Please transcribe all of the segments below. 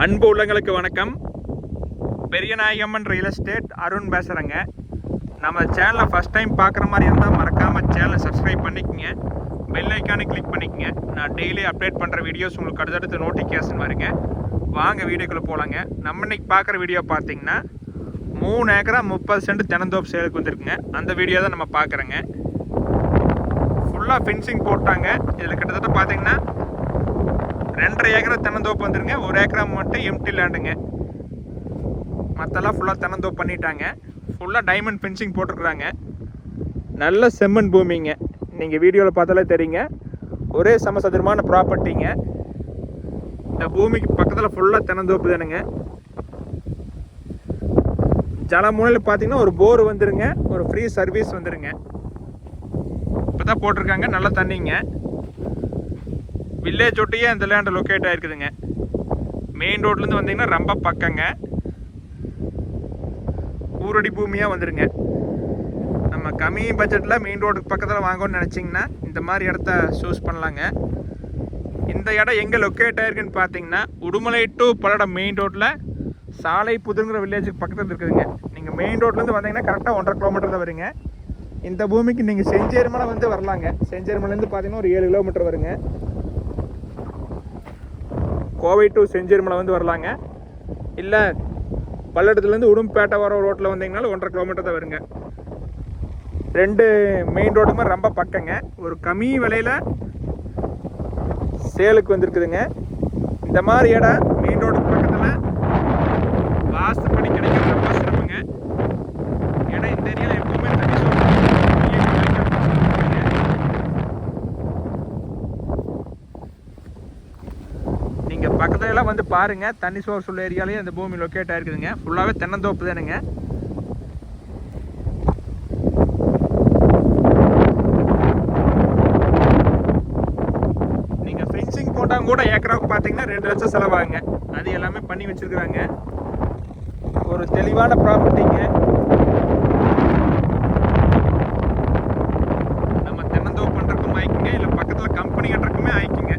அன்பு உள்ளங்களுக்கு வணக்கம். பெரியநாயகம்மன் ரியல் எஸ்டேட் அருண் பேசுகிறேங்க நம்ம சேனலை ஃபஸ்ட் டைம் பார்க்குற மாதிரி இருந்தால் மறக்காமல் சேனலை சப்ஸ்கிரைப் பண்ணிக்கங்க. பெல் ஐக்கானை கிளிக் பண்ணிக்கோங்க. நான் டெய்லி அப்டேட் பண்ணுற வீடியோஸ் உங்களுக்கு அடுத்தடுத்து நோட்டிஃபிகேஷன் வருங்க. வாங்க வீடியோக்குள்ளே போகலாங்க நம்ம இன்னைக்கு பார்க்குற வீடியோ பார்த்தீங்கன்னா மூணு ஏக்கரா முப்பது சென்ட் தினந்தோப்பு சேலுக்கு வந்துருக்குங்க. அந்த வீடியோ தான் நம்ம பார்க்குறோங்க. ஃபுல்லாக ஃபென்சிங் போட்டாங்க. இதில் கிட்டத்தட்ட பார்த்தீங்கன்னா ரெண்டரை ஏக்கரா தென்னந்தோப்பு வந்துருங்க. ஒரு ஏக்கரா மட்டும் எம்டி லேண்டுங்க மற்றெல்லாம் ஃபுல்லாக தென்னந்தோப்பு பண்ணிட்டாங்க. ஃபுல்லாக டைமண்ட் ஃபென்சிங் போட்டிருக்குறாங்க. நல்ல செம்மண் பூமிங்க. நீங்கள் வீடியோவில் பார்த்தாலே தெரியுங்க. ஒரே சமசதுரமான ப்ராப்பர்ட்டிங்க இந்த பூமிக்கு பக்கத்தில் ஃபுல்லாக தென்னந்தோப்பு தானுங்க. ஜலமுனையில் பார்த்தீங்கன்னா ஒரு போர் வந்துருங்க. ஒரு ஃப்ரீ சர்வீஸ் வந்துருங்க. இப்போ தான் போட்டிருக்காங்க. நல்ல தண்ணிங்க. வில்லேஜ் ஒட்டியே அந்த லேண்ட் லொக்கேட் ஆகிருக்குதுங்க மெயின் ரோட்லேருந்து வந்தீங்கன்னா ரொம்ப பக்கங்க. ஊரடி பூமியாக வந்துடுங்க நம்ம கம்மி பட்ஜெட்டில் மெயின் ரோடுக்கு பக்கத்தில் வாங்கணும்னு நினச்சிங்கன்னா இந்த மாதிரி இடத்த சூஸ் பண்ணலாங்க. இந்த இடம் எங்கே லொக்கேட் ஆகிருக்குன்னு பார்த்தீங்கன்னா உடுமலை டு பல்லடம் மெயின் ரோட்டில் சாலை புதுங்கிற வில்லேஜுக்கு பக்கத்தில் இருக்குதுங்க. நீங்கள் மெயின் ரோட்லேருந்து வந்தீங்கன்னா கரெக்டாக ஒன்றரை கிலோமீட்டர் தான் வருங்க. இந்த பூமிக்கு நீங்கள் செஞ்சேரிமலை வந்து வரலாங்க. செஞ்சேரிமலைலேருந்து பார்த்தீங்கன்னா ஒரு ஏழு கிலோமீட்டர் வருங்க. கோவை டு செஞ்சேரிமலை வந்து வரலாங்க. இல்லை பல்லடத்துலேருந்து உடும்பேட்டை வர ரோட்டில் வந்தீங்கனாலும் ஒன்றரை கிலோமீட்டர் தான் வருங்க. ரெண்டு மெயின் ரோடுமே ரொம்ப பக்கங்க. ஒரு கம்மி விலையில் சேலுக்கு வந்திருக்குதுங்க. இந்த மாதிரி இடம் மெயின் ரோடுக்கு பக்கத்தில் வாஸ்துப்படி கிடைக்கிறது ரொம்ப சிரமங்க ஏன்னா இந்த ஏரியாவில் எப்பவுமே தண்ணி நீங்க பக்கத்துல எல்லாம் வந்து பாருங்க. தண்ணி சோர்ஸ் உள்ள ஏரியாலேயே அந்த பூமி லொக்கேட் ஆயிருக்குதுங்க. ஃபுல்லாவே தென்னந்தோப்பு தானுங்க. நீங்க ஃபென்சிங் போட்டாங்க கூட ஏக்கராவுக்கு பாத்தீங்கன்னா ரெண்டு லட்சம் செலவாகுங்க. அது எல்லாமே பண்ணி வச்சிருக்காங்க ஒரு தெளிவான ப்ராப்பர்ட்டிங்க நம்ம தென்னந்தோப்பு பண்றதுக்கும் ஆயிக்குங்க இல்ல பக்கத்துல கம்பெனி கட்டுறதுக்குமே ஆயிக்குங்க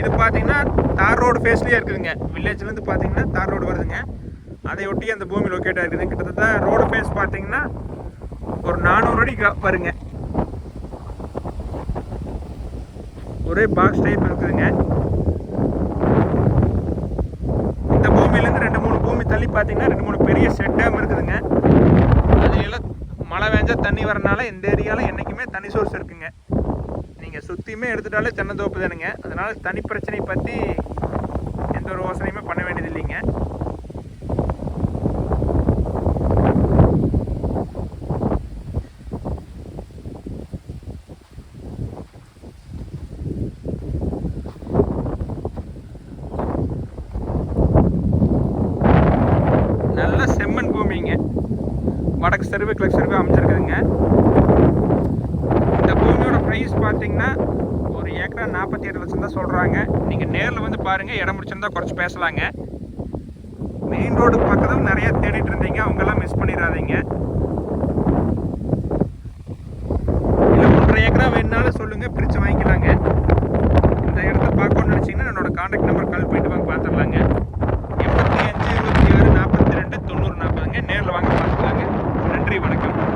இது பார்த்தீங்கன்னா தார் ரோடு ஃபேஸ்லேயே இருக்குதுங்க வில்லேஜ்லேருந்து பார்த்தீங்கன்னா தார் ரோடு வருதுங்க. அதை ஒட்டி அந்த பூமி லொக்கேட் ஆகிருக்குது கிட்டத்தட்ட ரோடு ஃபேஸ் பார்த்தீங்கன்னா ஒரு நானூறு அடி க- வருங்க. ஒரே பாக்ஸ் டைப் இருக்குதுங்க. இந்த பூமியிலேருந்து ரெண்டு மூணு பூமி தள்ளி பார்த்தீங்கன்னா ரெண்டு மூணு பெரிய செட் டேம் இருக்குதுங்க. அதுல மழை வேஞ்சா தண்ணி வரனால இந்த ஏரியாவில் என்றைக்குமே தண்ணி சோர்ஸ் இருக்குங்க. நீங்கள் சுற்றியுமே எடுத்துட்டாலே தென்னந்தோப்பு தானுங்க. அதனால் தனி பிரச்சனை பற்றி எந்த ஒரு யோசனையுமே பண்ண வேண்டியது இல்லைங்க நல்ல செம்மண் பூமிங்க. வடக்கு சர்வே கிழக்கு சர்வே அமைச்சிருக்குதுங்க இந்த பூமியோட ப்ரைஸ் பார்த்தீங்கன்னா ஒரு நாற்பத்தி ஏழு லட்சம் தான் சொல்கிறாங்க நீங்கள் நேரில் வந்து பாருங்கள் இடம் முடிச்சிருந்தா குறைச்சி பேசலாங்க. மெயின் ரோடு பக்கத்தில் நிறைய தேடிட்டு இருந்தீங்க அவங்கெல்லாம் மிஸ் பண்ணிடாதீங்க. இல்லை ஒன்றரை ஏக்கரா வேணுனாலும் சொல்லுங்கள் பிரித்து வாங்கிக்கலாங்க. இந்த இடத்த பார்க்கணும்னு நினச்சிங்கன்னா என்னோட காண்டாக்ட் நம்பர் கால் பண்ணிட்டு